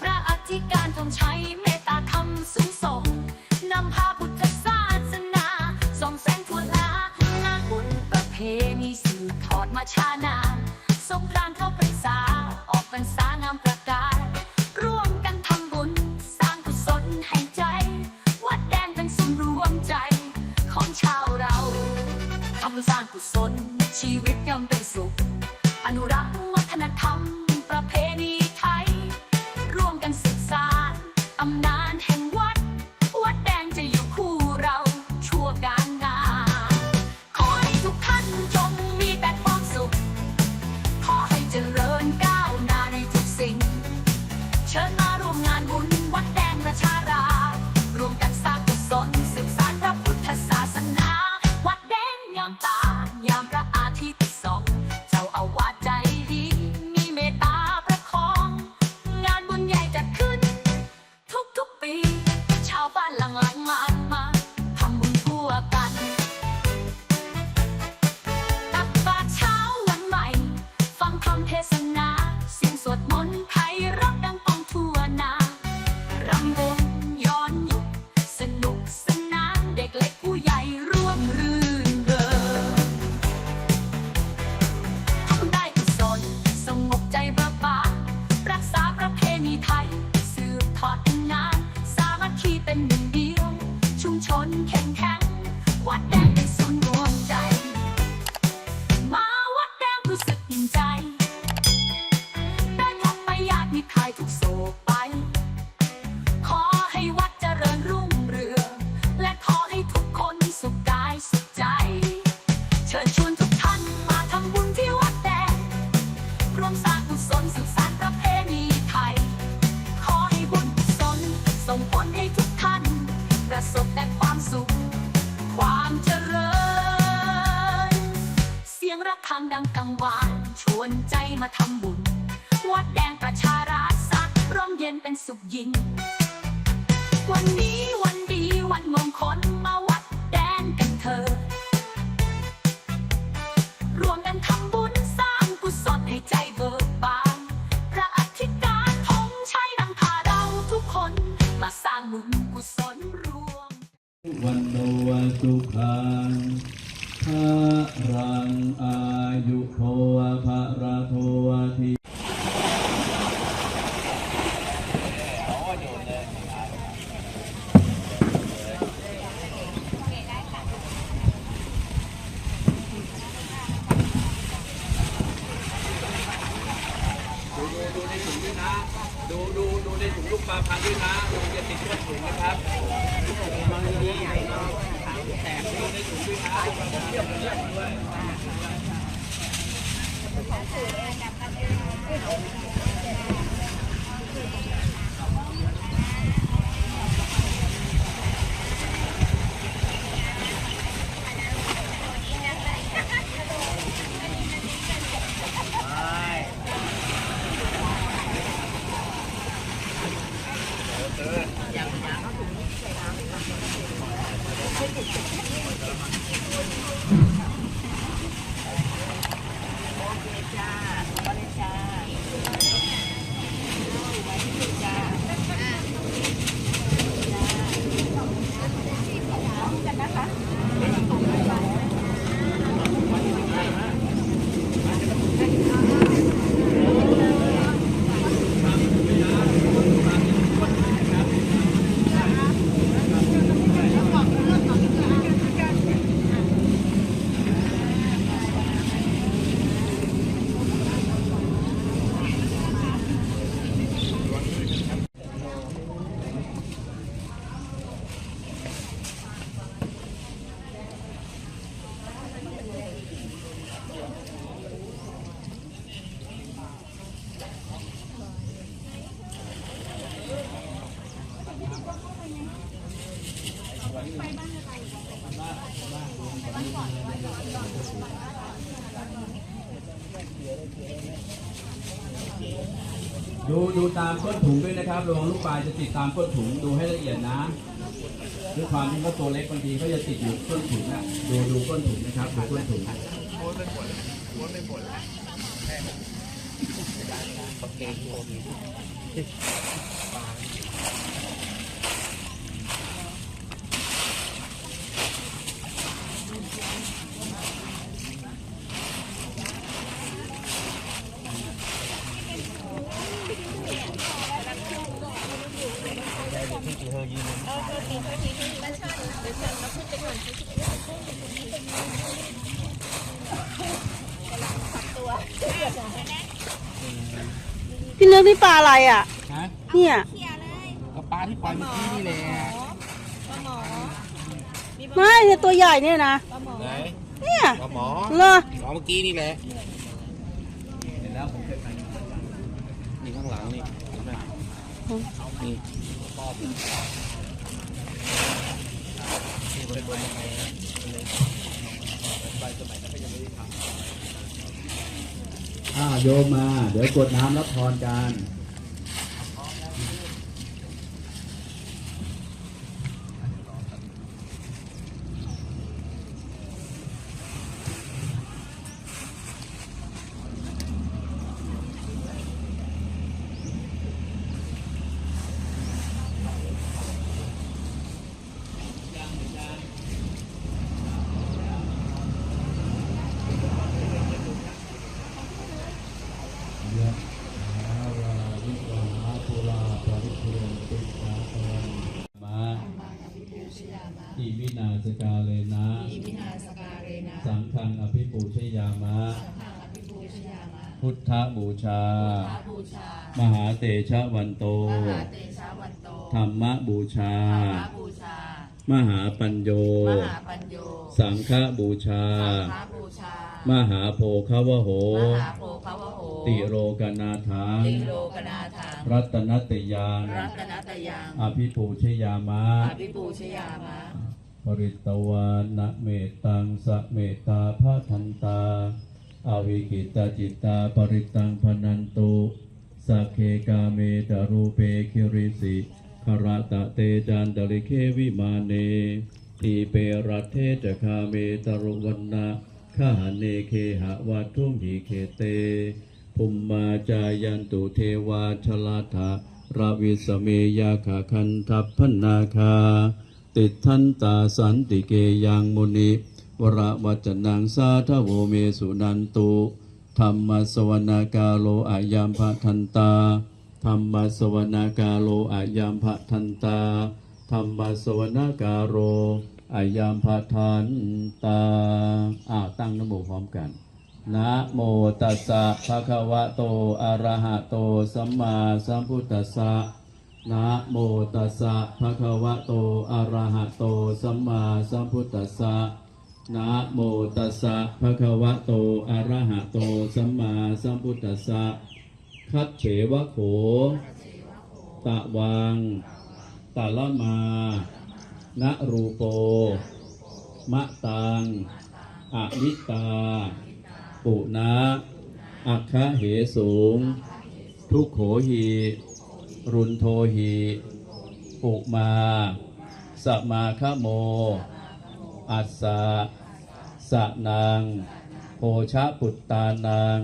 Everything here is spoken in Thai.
พระอธิการทรงใช้เมตตาธรรมสูงส่งนำพาพุทธศาสนาส่องแสงทั่ลากุญประเพณีสืบทอดมาช้านานสงกรานเข้าพรรษาออกพรรษานประกาศ ร่วมกันทำบุญ สร้างกุศลให้ใจ วัดแดงเป็นศูนย์วมใจ ของชาวเราทำสร้างกุศลชีวิตยังเป็น one and one. วมสร้างกุศลสืบสานประเพณีไทย ขอให้บุญกุศลส่งผลให้ทุกท่าน ประสบแต่ความสุข ความเจริญ เสียงระฆังดังกังวานชวนใจมาทำบุญ วัดแดงประชาราษฎร์ร่มเย็นเป็นสุขยิ่งวันนี้วันดีวันมงคล วันโนสุขัง ของสื่อเองกับกันเอง ดูตามก้นถุงด้วยนะครับระวังลูกปลายจะติดตามก้นถุงดูให้ละเอียดนะด้วยความที่เขาตัวเล็กบางทีเขาจะติดอยู่ก้นถุงนะดูดูก้นถุงนะครับดูก้นถุงโอเค พี่เลือกนี่ปลาอะไรอะ ฮะเนี่ยก็ปลาที่ปล่อยเมื่อกี้นี่แหละไม่เนี่ยตัวใหญ่เนี่ยนะไหนเนี่ยปลาหมอเหรอปลาเมื่อกี้นี่แหละเห็นแล้วผมเคยไปนี่ข้างหลังนี่เห็นไหมนี่ปอบนี่เป็นตัวยังไงนะ อ่าโยมมา เดี๋ยวกดน้ำรับพรกัน ยะหาวาลิวาหาปุราปริปุเรนติสาคลังมาอิมินาสกาเลนะสังฆังอภิปูชยามะ พุทธบูชา มหาเตชะวันโต ธรรมบูชาบูชามหาปัญโยมหาปัญโย สังฆบูชาพระบูชา มหาโพคาวโห มหาโพภวโหติโรกนาถังติโลกนาถังรัตนตยังรัตนตยังอภิปูชยามะ อภิปูชยามะ ปริตวานะเมตังสะเมตตาพระทันตา อวิกิตาจิตตาปริตังพนันตุสักเคกาเมตรูเปคิริสิคารตะเตจันตริเควิมาเนทีเปรัตเทจคาเมตรุวันนะ ขหเนเคหะวัทุมหิเคเตภุมมาจายันตุเทวาชลาธาราวิสเมยาขาคันทัพพนาคา ติดทันตาสันติเกยังมุนิวระวัจนังสาทโวเมสุนันตุธรรมสวนากาโลอายัมภทันตาธรรมสวนากาโลอายัมภทันตาธรรมสวนากาโร อายัมภทันตาอ้าวตั้งนโมพร้อมกัน นะโมตัสสะภะคะวะโต อะระหะโต สัมมาสัมพุทธัสสะ นะโมตัสสะภะคะวะโต อะระหะโต สัมมาสัมพุทธัสสะ นะโมตัสสะภะคะวะโต อะระหะโต สัมมาสัมพุทธัสสะ คัดเฉวะโข ตะวัง ตะละมา นะรูโป มะตังอนิตา ปุนะอัคคะเหสูง ทุกโขหี รุนโทหีปุมา สมาคโม อัสสะสะนางโพชะปุตตานัง